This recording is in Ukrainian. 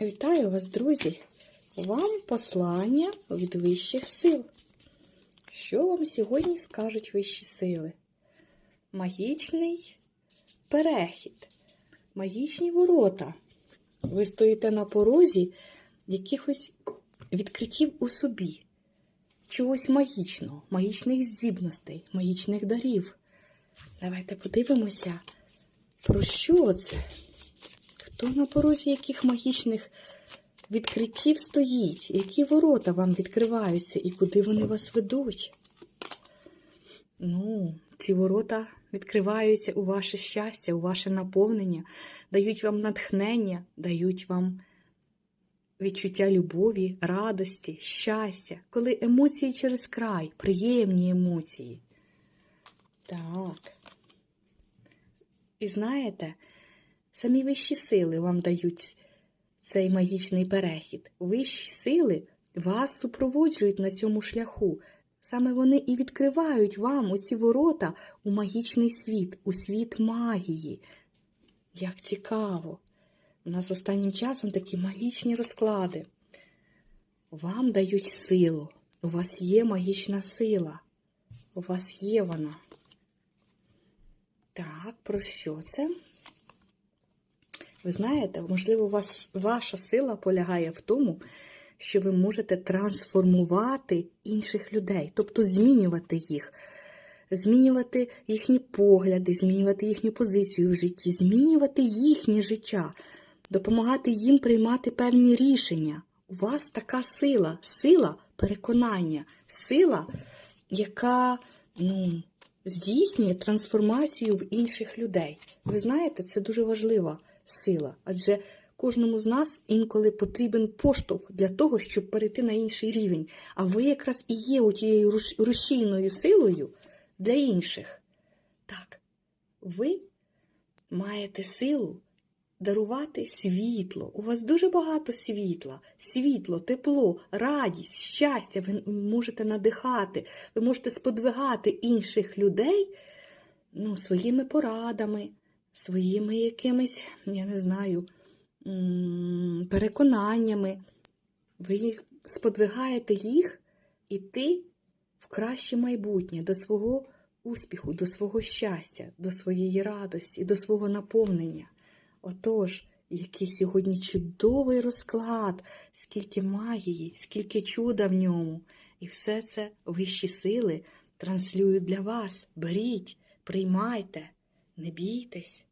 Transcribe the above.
Вітаю вас, друзі! Вам послання від вищих сил. Що вам сьогодні скажуть вищі сили? Магічний перехід, магічні ворота. Ви стоїте на порозі якихось відкриттів у собі, чогось магічного, магічних здібностей, магічних дарів. Давайте подивимося, про що це? Хто на порозі яких магічних відкриттів стоїть? Які ворота вам відкриваються і куди вони вас ведуть? Ну, ці ворота відкриваються у ваше щастя, у ваше наповнення, дають вам натхнення, дають вам відчуття любові, радості, щастя, коли емоції через край, приємні емоції. Так. І знаєте, самі вищі сили вам дають цей магічний перехід. Вищі сили вас супроводжують на цьому шляху. Саме вони і відкривають вам оці ворота у магічний світ, у світ магії. Як цікаво! У нас останнім часом такі магічні розклади. Вам дають силу. У вас є магічна сила. У вас є вона. Так, про що це? Ви знаєте, можливо, вас ваша сила полягає в тому, що ви можете трансформувати інших людей, тобто змінювати їх, змінювати їхні погляди, змінювати їхню позицію в житті, змінювати їхнє життя, допомагати їм приймати певні рішення. У вас така сила, сила переконання, сила, яка ну, здійснює трансформацію в інших людей. Ви знаєте, це дуже важлива сила, адже кожному з нас інколи потрібен поштовх для того, щоб перейти на інший рівень. А ви якраз і є тією рушійною силою для інших. Так, ви маєте силу дарувати світло. У вас дуже багато світла, світло, тепло, радість, щастя. Ви можете надихати, ви можете сподвигати інших людей ну, своїми порадами, своїми якимись, я не знаю, переконаннями. Ви їх сподвигаєте їх іти в краще майбутнє, до свого успіху, до свого щастя, до своєї радості, до свого наповнення. Отож, який сьогодні чудовий розклад, скільки магії, скільки чуда в ньому. І все це вищі сили транслюють для вас. Беріть, приймайте, не бійтесь.